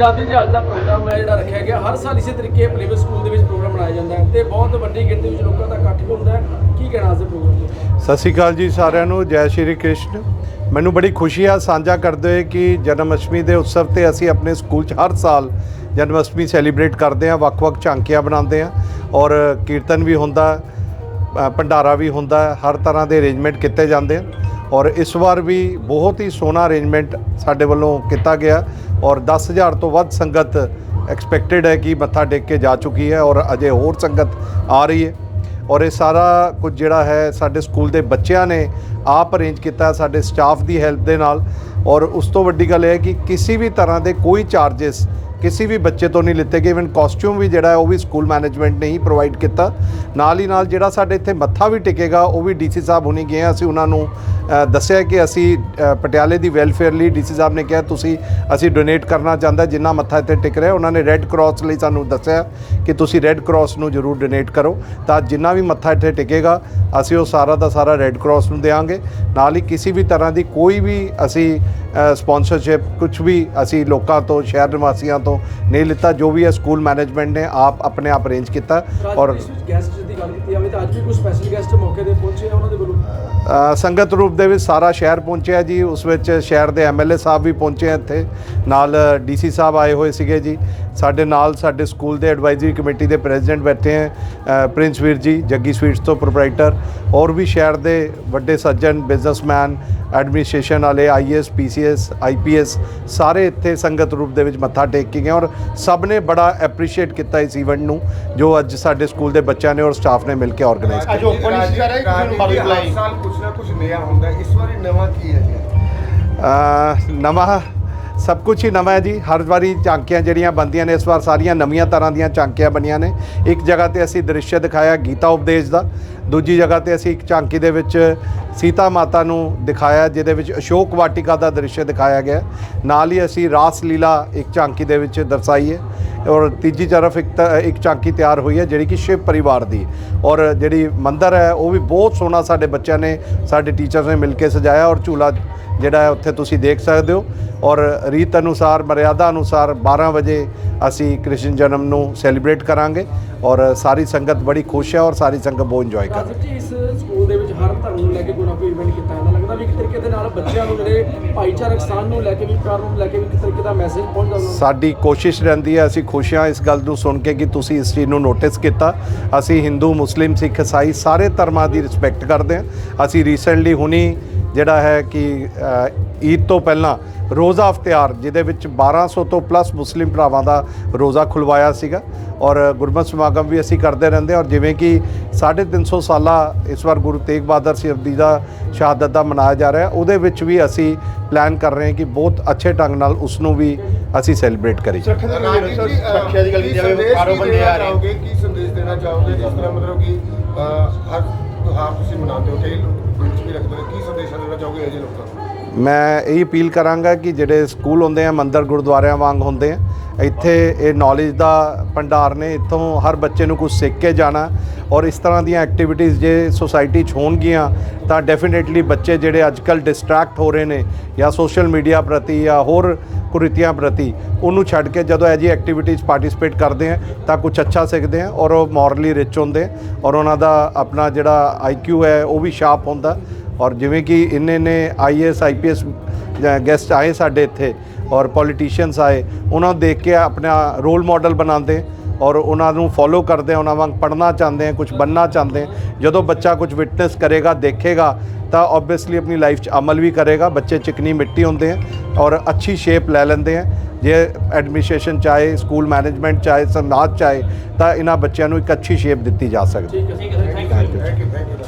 ਰਾਤੀ ਜਹਾਜ਼ ਦਾ ਪ੍ਰੋਗਰਾਮ ਹੈ ਜਿਹੜਾ ਰੱਖਿਆ ਗਿਆ। ਹਰ ਸਾਲ ਇਸੇ ਤਰੀਕੇ ਪ੍ਰਾਈਵੇਟ ਸਕੂਲ ਦੇ ਵਿੱਚ ਪ੍ਰੋਗਰਾਮ ਮਨਾਇਆ ਜਾਂਦਾ ਹੈ ਤੇ ਬਹੁਤ ਵੱਡੀ ਗਿਣਤੀ ਵਿੱਚ ਲੋਕਾਂ ਦਾ ਇਕੱਠ ਹੁੰਦਾ ਹੈ। ਕੀ ਕਹਿਣਾ ਇਸ ਪ੍ਰੋਗਰਾਮ ਤੇ ਸਤਿ ਸ਼੍ਰੀ ਅਕਾਲ ਜੀ ਸਾਰਿਆਂ ਨੂੰ। ਜੈ ਸ਼੍ਰੀ ਕ੍ਰਿਸ਼ਨ। ਮੈਨੂੰ ਬੜੀ ਖੁਸ਼ੀ ਆ ਸਾਂਝਾ ਕਰਦੇ ਹੋਏ ਕਿ ਜਨਮ ਅਸ਼ਟਮੀ ਦੇ ਉਤਸਵ ਤੇ ਅਸੀਂ ਆਪਣੇ ਸਕੂਲ 'ਚ ਹਰ ਸਾਲ ਜਨਮ ਅਸ਼ਟਮੀ ਸੈਲੀਬ੍ਰੇਟ ਕਰਦੇ ਹਾਂ, ਵੱਖ-ਵੱਖ ਝਾਂਕੀਆਂ ਬਣਾਉਂਦੇ ਹਾਂ ਔਰ ਕੀਰਤਨ ਵੀ ਹੁੰਦਾ ਭੰਡਾਰਾ ਵੀ ਹੁੰਦਾ, ਹਰ ਤਰ੍ਹਾਂ ਦੇ ਅਰੇਂਜਮੈਂਟ ਕੀਤੇ ਜਾਂਦੇ ਹਨ ਔਰ ਇਸ ਵਾਰ ਵੀ ਬਹੁਤ ਹੀ ਸੋਹਣਾ ਅਰੇਂਜਮੈਂਟ ਸਾਡੇ ਵੱਲੋਂ ਕੀਤਾ ਗਿਆ। ਔਰ 10000 ਤੋਂ ਵੱਧ ਸੰਗਤ ਐਕਸਪੈਕਟਡ ਹੈ ਕਿ ਮੱਥਾ ਟੇਕ ਕੇ ਜਾ ਚੁੱਕੀ ਹੈ ਔਰ ਅਜੇ ਹੋਰ ਸੰਗਤ ਆ ਰਹੀ ਹੈ। ਔਰ ਇਹ ਸਾਰਾ ਕੁਝ ਜਿਹੜਾ ਹੈ ਸਾਡੇ ਸਕੂਲ ਦੇ ਬੱਚਿਆਂ ਨੇ ਆਪ ਅਰੇਂਜ ਕੀਤਾ ਸਾਡੇ ਸਟਾਫ ਦੀ ਹੈਲਪ ਦੇ ਨਾਲ। ਔਰ ਉਸ ਤੋਂ ਵੱਡੀ ਗੱਲ ਇਹ ਹੈ ਕਿ ਕਿਸੇ ਵੀ ਤਰ੍ਹਾਂ ਦੇ ਕੋਈ ਚਾਰजेस ਕਿਸੇ ਵੀ ਬੱਚੇ ਤੋਂ ਨਹੀਂ ਲਿੱਤੇ ਗਏ। ਇਵਨ ਕਾਸਟਿਊਮ ਵੀ ਜਿਹੜਾ ਉਹ ਵੀ ਸਕੂਲ ਮੈਨੇਜਮੈਂਟ ਨੇ ਹੀ ਪ੍ਰੋਵਾਈਡ ਕੀਤਾ। ਨਾਲ ਹੀ ਨਾਲ ਜਿਹੜਾ ਸਾਡੇ ਇੱਥੇ ਮੱਥਾ ਵੀ ਟਿਕੇਗਾ, ਉਹ ਵੀ ਡੀਸੀ ਸਾਹਿਬ ਹੁਣੀ ਗਏ ਅਸੀਂ ਉਹਨਾਂ ਨੂੰ ਦੱਸਿਆ ਕਿ ਅਸੀਂ ਪਟਿਆਲੇ ਦੀ ਵੈਲਫੇਅਰ ਲਈ ਡੀਸੀ ਸਾਹਿਬ ਨੇ ਕਿਹਾ, ਤੁਸੀਂ, ਅਸੀਂ ਡੋਨੇਟ ਕਰਨਾ ਚਾਹੁੰਦਾ ਜਿੰਨਾ ਮੱਥਾ ਇੱਥੇ ਟਿਕ ਰਿਹਾ। ਉਹਨਾਂ ਨੇ ਰੈੱਡ ਕਰਾਸ ਲਈ ਸਾਨੂੰ ਦੱਸਿਆ ਕਿ ਤੁਸੀਂ ਰੈੱਡ ਕਰਾਸ ਨੂੰ ਜ਼ਰੂਰ ਡੋਨੇਟ ਕਰੋ। ਤਾਂ ਜਿੰਨਾ ਵੀ ਮੱਥਾ ਇੱਥੇ ਟਿਕੇਗਾ, ਅਸੀਂ ਉਹ ਸਾਰਾ ਦਾ ਸਾਰਾ ਰੈੱਡ ਕਰਾਸ ਨੂੰ ਦੇਵਾਂਗੇ ਨਾਲ ਹੀ ਕਿਸੇ ਵੀ ਤਰ੍ਹਾਂ ਦੀ ਕੋਈ ਵੀ ਅਸੀਂ ਸਪਾਂਸਰਸ਼ਿਪ ਕੁਝ ਵੀ ਅਸੀਂ ਲੋਕਾਂ ਤੋਂ ਸ਼ਹਿਰ ਨਿਵਾਸੀਆਂ ਤੋਂ ਨਹੀਂ ਲਿੱਤਾ। ਜੋ ਵੀ ਹੈ ਸਕੂਲ ਮੈਨੇਜਮੈਂਟ ਨੇ ਆਪ ਆਪਣੇ ਆਪ ਅਰੇਂਜ ਕੀਤਾ ਔਰ ਗੈਸਟ ਦੀ ਗੱਲ ਕੀਤੀ ਜਾਵੇ ਤਾਂ ਅੱਜ ਵੀ ਕੋਈ ਸਪੈਸ਼ਲ ਗੈਸਟ ਮੌਕੇ ਤੇ ਪਹੁੰਚੇ ਆ ਉਹਨਾਂ ਦੇ ਵੱਲੋਂ? ਸੰਗਤ ਰੂਪ ਦੇ ਵਿੱਚ ਸਾਰਾ ਸ਼ਹਿਰ ਪਹੁੰਚਿਆ ਜੀ। ਉਸ ਵਿੱਚ ਸ਼ਹਿਰ ਦੇ ਐਮਐਲਏ ਸਾਹਿਬ ਵੀ ਪਹੁੰਚੇ ਇੱਥੇ। ਨਾਲ ਡੀਸੀ ਸਾਹਿਬ ਆਏ ਹੋਏ ਸੀਗੇ ਜੀ। ਸਾਡੇ ਨਾਲ ਸਾਡੇ ਸਕੂਲ ਦੇ ਐਡਵਾਈਜ਼ਰੀ ਕਮੇਟੀ ਦੇ ਪ੍ਰੈਜ਼ੀਡੈਂਟ ਬੈਠੇ ਹੈ ਪ੍ਰਿੰਸ ਵੀਰ ਜੀ ਜੱਗੀ ਸਵੀਟਸ ਤੋਂ ਪ੍ਰੋਪਰਾਈਟਰ ਔਰ ਵੀ ਸ਼ਹਿਰ ਦੇ ਵੱਡੇ ਸੱਜਣ ਬਿਜ਼ਨਸਮੈਨ ਐਡਮਿਨਿਸਟ੍ਰੇਸ਼ਨ ਵਾਲੇ ਆਈਐਸ ਪੀਸੀਐਸ ਆਈਪੀਐਸ ਸਾਰੇ ਇੱਥੇ ਸੰਗਤ ਰੂਪ ਦੇ ਵਿੱਚ ਮੱਥਾ ਟੇਕ ਕੇ ਗਏ ਔਰ ਸਭ ਨੇ ਬੜਾ ਐਪਰੀਸ਼ੀਏਟ ਕੀਤਾ ਇਸ ਇਵੈਂਟ ਨੂੰ ਜੋ ਅੱਜ ਸਾਡੇ ਸਕੂਲ ਦੇ ਬੱਚਿਆਂ ਨੇ ਔਰ ਸਟਾਫ ਨੇ ਮਿਲ ਕੇ ਆਰਗੇਨਾਈਜ਼ ਕੀਤਾ ਅੱਜ ਓਪਨ ਨਹੀਂ ਕਰ ਰਹੇ ਕਿਸੇ ਨੂੰ ਪਬਲਿਕ ਲਾਈ ਹਰ ਸਾਲ ਕੁਛ ਨਾ ਕੁਛ ਨया ਹੁੰਦਾ ਹੈ। ਇਸ ਵਾਰੀ ਨਵਾਂ ਕੀ ਹੈ ਜੀ ਅ, ਨਵਾਂ ਸਭ ਕੁਝ ਹੀ ਨਵਾਂ ਹੈ ਜੀ। ਹਰ ਵਾਰੀ ਝਾਂਕੀਆਂ ਜਿਹੜੀਆਂ ਬੰਦੀਆਂ ਨੇ, ਇਸ ਵਾਰ ਸਾਰੀਆਂ ਨਵੀਆਂ ਤਰ੍ਹਾਂ ਦੀਆਂ ਝਾਂਕੀਆਂ ਬਣੀਆਂ ਨੇ। ਇੱਕ ਜਗ੍ਹਾ ਤੇ ਅਸੀਂ ਦ੍ਰਿਸ਼ ਦਿਖਾਇਆ ਗੀਤਾ ਉਪਦੇਸ਼ ਦਾ। ਦੂਜੀ ਜਗ੍ਹਾ ਤੇ ਅਸੀਂ ਇੱਕ ਝਾਂਕੀ ਦੇ ਵਿੱਚ ਸੀਤਾ ਮਾਤਾ ਨੂੰ ਦਿਖਾਇਆ, ਜਿਹਦੇ ਵਿੱਚ ਅਸ਼ੋਕ ਵਾਟਿਕਾ ਦਾ ਦ੍ਰਿਸ਼ ਦਿਖਾਇਆ ਗਿਆ। ਨਾਲ ਹੀ ਅਸੀਂ ਰਾਸ ਲੀਲਾ ਇੱਕ ਝਾਂਕੀ ਦੇ ਵਿੱਚ ਦਰਸਾਈ ਹੈ ਔਰ ਤੀਜੀ ਤਰਫ ਇੱਕ ਤ- ਇੱਕ ਝਾਂਕੀ ਤਿਆਰ ਹੋਈ ਹੈ, ਜਿਹੜੀ ਕਿ ਸ਼ਿਵ ਪਰਿਵਾਰ ਦੀ। ਔਰ ਜਿਹੜੀ ਮੰਦਰ ਹੈ, ਉਹ ਵੀ ਬਹੁਤ ਸੋਹਣਾ ਸਾਡੇ ਬੱਚਿਆਂ ਨੇ, ਸਾਡੇ ਟੀਚਰਸ ਨੇ ਮਿਲ ਕੇ ਸਜਾਇਆ ਔਰ ਝੂਲਾ ਜਿਹੜਾ ਹੈ, ਉੱਥੇ ਤੁਸੀਂ ਦੇਖ ਸਕਦੇ ਹੋ। ਔਰ ਰੀਤ ਅਨੁਸਾਰ, ਮਰਿਆਦਾ ਅਨੁਸਾਰ 12 ਵਜੇ ਅਸੀਂ ਕ੍ਰਿਸ਼ਨ ਜਨਮ ਨੂੰ ਸੈਲੀਬ੍ਰੇਟ ਕਰਾਂਗੇ। ਔਰ ਸਾਰੀ ਸੰਗਤ ਬੜੀ ਖੁਸ਼ ਹੈ ਔਰ ਸਾਰੀ ਸੰਗਤ ਬਹੁਤ ਇੰਜੋਏ ਕਰ ਰਹੀ ਹੈ। ਰਾਜੀਵ ਜੀ ਇਸ ਸਕੂਲ ਦੇ ਵਿੱਚ ਹਰ ਧਰਮ ਨੂੰ ਲੈ ਕੇ ਕੋਈ ਨਾ ਕੋਈ ਇਵੈਂਟ ਕੀਤਾ ਜਾਂਦਾ। ਲੱਗਦਾ ਵੀ ਇੱਕ ਤਰੀਕੇ ਦੇ ਨਾਲ ਬੱਚਿਆਂ ਨੂੰ ਜਿਹੜੇ ਭਾਈਚਾਰਕ ਸਾਂਝ ਨੂੰ ਲੈ ਕੇ ਵੀ ਪਿਆਰ ਨੂੰ ਲੈ ਕੇ ਵੀ ਇੱਕ ਤਰੀਕੇ ਦਾ ਮੈਸੇਜ ਪਹੁੰਚਦਾ ਉਹਨਾਂ ਨੂੰ ਸਾਡੀ ਕੋਸ਼ਿਸ਼ ਰਹਿੰਦੀ ਹੈ ਅਸੀਂ ਖੁਸ਼ ਹਾਂ ਇਸ ਗੱਲ ਨੂੰ ਸੁਣ ਕੇ ਕਿ ਤੁਸੀਂ ਇਸ ਚੀਜ਼ ਨੂੰ ਨੋਟਿਸ ਕੀਤਾ। ਅਸੀਂ ਹਿੰਦੂ ਮੁਸਲਿਮ ਸਿੱਖ ਈਸਾਈ ਸਾਰੇ ਧਰਮਾਂ ਦੀ ਰਿਸਪੈਕਟ ਕਰਦੇ ਹਾਂ। ਅਸੀਂ ਰੀਸੈਂਟਲੀ ਹੁਣੀ ਜਿਹੜਾ ਹੈ ਕਿ ਈਦ ਤੋਂ ਪਹਿਲਾਂ ਰੋਜ਼ਾ ਇਫਤਿਹਾਰ ਜਿਹਦੇ ਵਿੱਚ 1200 ਤੋਂ ਪਲੱਸ ਮੁਸਲਿਮ ਭਰਾਵਾਂ ਦਾ ਰੋਜ਼ਾ ਖੁਲਵਾਇਆ ਸੀਗਾ ਔਰ ਗੁਰਮਤਿ ਸਮਾਗਮ ਵੀ ਅਸੀਂ ਕਰਦੇ ਰਹਿੰਦੇ ਹਾਂ ਔਰ ਜਿਵੇਂ ਕਿ 350 ਸਾਲਾ ਇਸ ਵਾਰ ਗੁਰੂ ਤੇਗ ਬਹਾਦਰ ਸਾਹਿਬ ਜੀ ਦਾ ਸ਼ਹਾਦਤ ਦਾ ਮਨਾਇਆ ਜਾ ਰਿਹਾ ਉਹਦੇ ਵਿੱਚ ਵੀ ਅਸੀਂ ਪਲਾਨ ਕਰ ਰਹੇ ਹਾਂ ਕਿ ਬਹੁਤ ਅੱਛੇ ਢੰਗ ਨਾਲ ਉਸ ਨੂੰ ਵੀ ਅਸੀਂ ਸੈਲੀਬ੍ਰੇਟ ਕਰੀਏ। ਸੁਰੱਖਿਆ ਦੀ ਗੱਲ ਦੀ ਜਾਵੇ ਸੰਦੇਸ਼ ਕਾਰੋ ਕੀ ਬੰਦੇ ਦੇਣਾ ਆ ਰਹੇ। ਕੀ ਸੰਦੇਸ਼ ਦੇਣਾ ਚਾਹੋਗੇ ਜਿਸ ਤਰ੍ਹਾਂ ਮਤਲਬ ਕਿ ਹਰ ਤਿਉਹਾਰ ਤੁਸੀਂ ਮਨਾਉਂਦੇ ਹੋ? ਕਈ ਲੋਕ ਦਿਲ 'ਚ ਵੀ ਰੱਖਦੇ ਹੋ। ਕੀ ਸੰਦੇਸ਼ ਦੇਣਾ ਚਾਹੋਗੇ ਅਜੇ ਲੋਕਾਂ ਨੂੰ? ਮੈਂ ਇਹ ਅਪੀਲ ਕਰਾਂਗਾ ਕਿ ਜਿਹੜੇ ਸਕੂਲ ਹੁੰਦੇ ਆ, ਮੰਦਰ ਗੁਰਦੁਆਰਿਆਂ ਵਾਂਗ ਹੁੰਦੇ ਆ, ਇੱਥੇ ਇਹ ਨੌਲੇਜ ਦਾ ਭੰਡਾਰ ਨੇ, ਇੱਥੋਂ ਹਰ ਬੱਚੇ ਨੂੰ ਕੁਝ ਸਿੱਖ ਕੇ ਜਾਣਾ ਔਰ ਇਸ ਤਰ੍ਹਾਂ ਦੀਆਂ ਐਕਟੀਵਿਟੀਜ਼ ਜੇ ਸੁਸਾਇਟੀ 'ਚ ਹੋਣਗੀਆਂ, ਤਾਂ ਡੈਫੀਨੇਟਲੀ ਬੱਚੇ ਜਿਹੜੇ ਅੱਜਕੱਲ ਡਿਸਟਰੈਕਟ ਹੋ ਰਹੇ ਨੇ ਜਾਂ ਸੋਸ਼ਲ ਮੀਡੀਆ ਪ੍ਰਤੀ ਜਾਂ ਹੋਰ ਕੁਰੀਤੀਆਂ ਪ੍ਰਤੀ, ਉਹਨੂੰ ਛੱਡ ਕੇ ਜਦੋਂ ਇਹ ਜੀ ਐਕਟੀਵਿਟੀਜ਼ ਪਾਰਟਿਸਿਪੇਟ ਕਰਦੇ ਆ, ਤਾਂ ਕੁਝ ਅੱਛਾ ਸਿੱਖਦੇ ਆ ਔਰ ਉਹ ਮੋਰਲੀ ਰਿਚ ਹੁੰਦੇ ਔਰ ਉਹਨਾਂ ਦਾ ਆਪਣਾ ਜਿਹੜਾ ਆਈਕਿਊ ਹੈ, ਉਹ ਵੀ ਸ਼ਾਰਪ ਹੁੰਦਾ ਔਰ ਜਿਵੇਂ ਕਿ ਇੰਨੇ ਨੇ ਆਈਐਸ ਆਈਪੀਐਸ ਗੈਸਟ ਆਏ ਸਾਡੇ ਇੱਥੇ ਔਰ ਪੋਲੀਟੀਸ਼ੀਅਨਸ ਆਏ ਉਹਨਾਂ ਨੂੰ ਦੇਖ ਕੇ ਆਪਣਾ ਰੋਲ ਮਾਡਲ ਬਣਾਉਂਦੇ ਔਰ ਉਹਨਾਂ ਨੂੰ ਫੋਲੋ ਕਰਦੇ ਆ, ਉਹਨਾਂ ਵਾਂਗ ਪੜ੍ਹਨਾ ਚਾਹੁੰਦੇ ਆ ਕੁਝ ਬੰਨਣਾ ਚਾਹੁੰਦੇ। ਆ ਜਦੋਂ ਬੱਚਾ ਕੁਝ ਵਿਟਨੈਸ ਕਰੇਗਾ ਦੇਖੇਗਾ ਤਾਂ ਆਬਵੀਅਸਲੀ ਆਪਣੀ ਲਾਈਫ 'ਚ ਅਮਲ ਵੀ ਕਰੇਗਾ। ਬੱਚੇ ਚਿਕਨੀ ਮਿੱਟੀ ਹੁੰਦੇ ਆ ਔਰ ਅੱਛੀ ਸ਼ੇਪ ਲੈ ਲੈਂਦੇ ਆ। ਜੇ ਐਡਮਿਨਿਸਟ੍ਰੇਸ਼ਨ ਚਾਹੇ ਸਕੂਲ ਮੈਨੇਜਮੈਂਟ ਚਾਹੇ ਸਮਾਜ ਚਾਹੇ ਤਾਂ ਇਹਨਾਂ ਬੱਚਿਆਂ ਨੂੰ ਇੱਕ ਅੱਛੀ ਸ਼ੇਪ ਦਿੱਤੀ ਜਾ ਸਕਦੀ। ਹੈ ਠੀਕ ਹੈ thank you thank you thank you